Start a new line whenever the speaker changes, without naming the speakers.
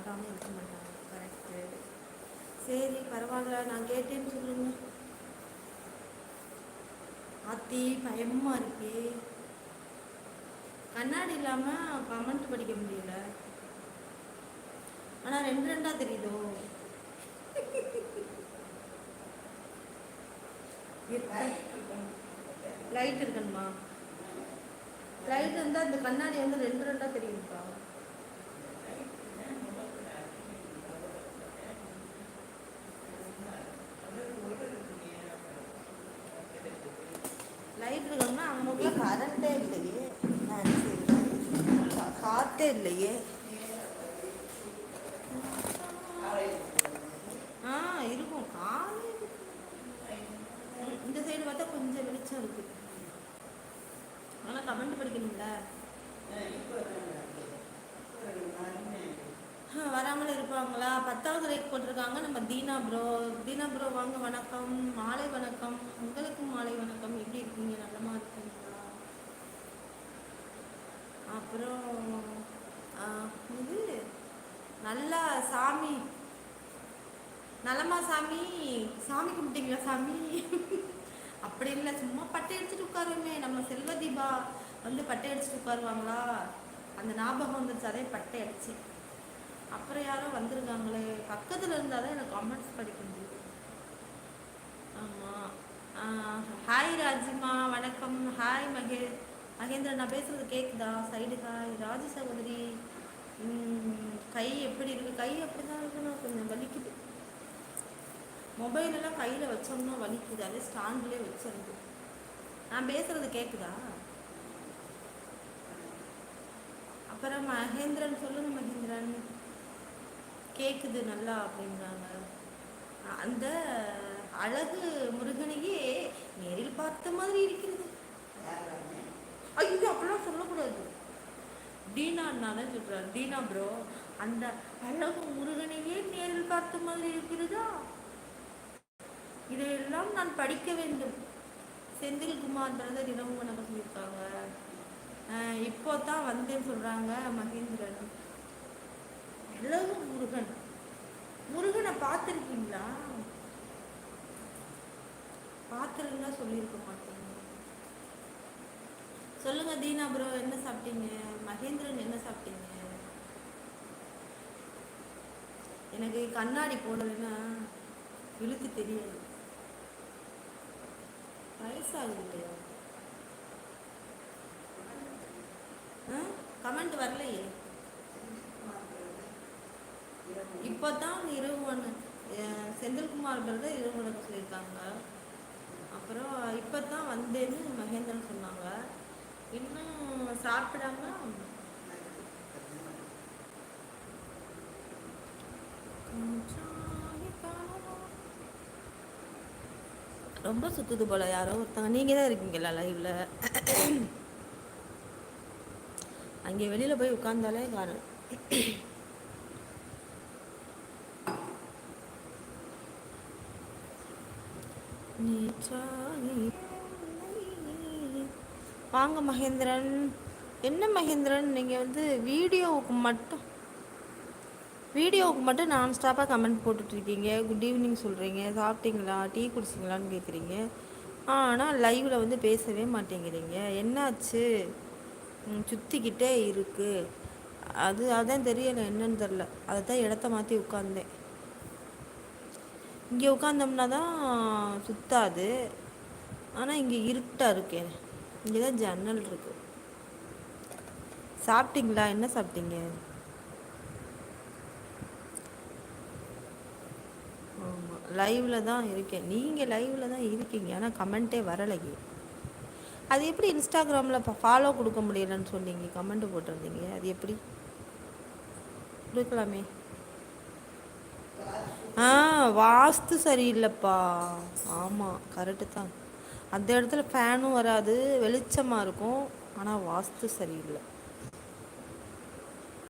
ஆடாமல் இருக்க மாட்டாங்க. கரெக்டு சரி பரவாயில்ல. நான் கேட்டேன்னு சொல்லுங்க. அத்தி பயமாக இருக்கு. கண்ணாடி இல்லாம கமெண்ட் படிக்க முடியல. ஆனா ரெண்டு ரெண்டா தெரியுதோ? லைட் இருக்கணுமா? லைட் இருந்தா இந்த கண்ணாடி வந்து ரெண்டு ரெண்டா தெரியுதுப்பா லைட் இருக்கணும்னா அவங்களுக்குள்ள கரண்டே இல்லையே. ஆ, காத்தே இல்லையே ஆ இருக்கும் காலையில ம், இந்த சைடு பார்த்தா கொஞ்சம் வெளிச்சம் இருக்கு ஆனால் கமெண்ட் படிக்கணும்ல ஆ, வராமல் இருப்பாங்களா பத்தாவது லைக் போட்டிருக்காங்க. நம்ம தீனா ப்ரோ தீனா ப்ரோ வாங்க வணக்கம். மாலை வணக்கம். உங்களுக்கும் மாலை வணக்கம். எப்படி இருக்கீங்க? நல்லமா இருக்கீங்களா? அப்புறம் இது நல்லா சாமி நலமா சாமி சாமி கும்பிட்டீங்களா சாமி? அப்படி இல்லை சும்மா பட்டை அடிச்சுட்டு உட்காருமே நம்ம செல்வதீபா வந்து பட்டை அடிச்சுட்டு உட்காருவாங்களா? அந்த ஞாபகம் வந்துருச்சு. அதே பட்டை அடிச்சு. அப்புறம் யாரோ வந்திருக்காங்களே. பக்கத்தில் இருந்தால் தான் எனக்கு கமெண்ட்ஸ் படிக்க முடியும். ஆமாம் ஹாய் ராஜிமா வணக்கம். ஹாய் மகே மகேந்திரன் நான் பேசுறது கேட்குதா சைடு ஹாய் ராஜி சகோதரி கை எப்படி இருக்குது கை அப்படி தான் இருக்குன்னு கொஞ்சம் வலிக்குது. மொபைலெல்லாம் கையில் வச்சோம்னா வலிக்குது. அதே ஸ்டாண்ட்லேயே வச்சிருந்து நான் பேசுறது கேட்குதா அப்புறம் மகேந்திரன் சொல்லுங்க மகேந்திரன். கேட்குது நல்லா அப்படின்றாங்க. அந்த அழகு முருகனையே நேரில் பார்த்த மாதிரி இருக்கிறது. ஐயோ அப்படிலாம் சொல்லக்கூடாது. டீனா தான் சொல்றாரு. டீனா ப்ரோ அந்த அழகு முருகனையே நேரில் பார்த்த மாதிரி இருக்கிறதா? இதையெல்லாம் நான் படிக்க வேண்டும். செந்தில்குமார் பிரதர் இரவு வணக்கம் சொல்லியிருக்காங்க. அஹ் இப்போ தான் வந்தேன்னு சொல்றாங்க மகேந்திரன். அழகு முருகன். முருகனை பார்த்துருக்கீங்களா? பார்த்துருந்தா சொல்லியிருக்க மாட்டீங்க சொல்லுங்க தீனா ப்ரோ என்ன சாப்பிட்டீங்க? மகேந்திரன் என்ன சாப்பிட்டீங்க? எனக்கு கண்ணாடி போடலைன்னா இழுத்து தெரியாது. வயசாகுது இல்லையா? கமெண்ட் வரலையே. இப்போதான் இரவு இருவன் செந்தில்குமார் பிரதர் இரவு சொல்லியிருக்காங்க. அப்புறம் இப்போ தான் வந்தேன்னு மகேந்திரன் சொன்னாங்க. இன்னும் சாப்பிடாம? ரொம்ப சுத்துது போல யாரோ ஒருத்தவங்க நீங்க தான் இருக்கீங்களா லைவ்ல அங்கே வெளியில போய் உட்கார்ந்தாலே காரணம் வாங்க மகேந்திரன். என்ன மகேந்திரன்? நீங்கள் வந்து வீடியோவுக்கு மட்டும் வீடியோவுக்கு மட்டும் நான் ஸ்டாப்பாக கமெண்ட் போட்டுட்ருக்கீங்க. குட் ஈவினிங் சொல்கிறீங்க சாப்பிட்டீங்களா? டீ குடிச்சிங்களான்னு கேட்குறீங்க ஆனால் லைவில் வந்து பேசவே மாட்டேங்கிறீங்க. என்னாச்சு? சுற்றிக்கிட்டே சுத்திக்கிட்டே இருக்குது அது அதான் தெரியலை என்னன்னு தெரில அதை தான் இடத்த மாற்றி உட்காந்தேன் இங்கே உட்காந்தோம்னா தான் சுத்தாது. ஆனால் இங்கே இருட்டாக இருக்கே. இங்கே தான் ஜன்னல் இருக்கு. சாப்பிட்டீங்களா? என்ன சாப்பிட்டீங்க? ஆமாம் லைவில் தான் இருக்கேன். நீங்கள் லைவில் தான் இருக்கீங்க. ஆனால் கமெண்ட்டே வரலையே. அது எப்படி இன்ஸ்டாகிராமில் ஃபாலோ கொடுக்க முடியலன்னு சொன்னீங்க? கமெண்ட் போட்டிருந்தீங்க. அது எப்படி? கொடுக்கலாமே. ஆ வாஸ்து சரியில்லைப்பா. ஆமாம் கரெக்டு தான். அந்த இடத்துல ஃபேனும் வராது வெளிச்சமாக இருக்கும். ஆனால் வாஸ்து சரியில்லை.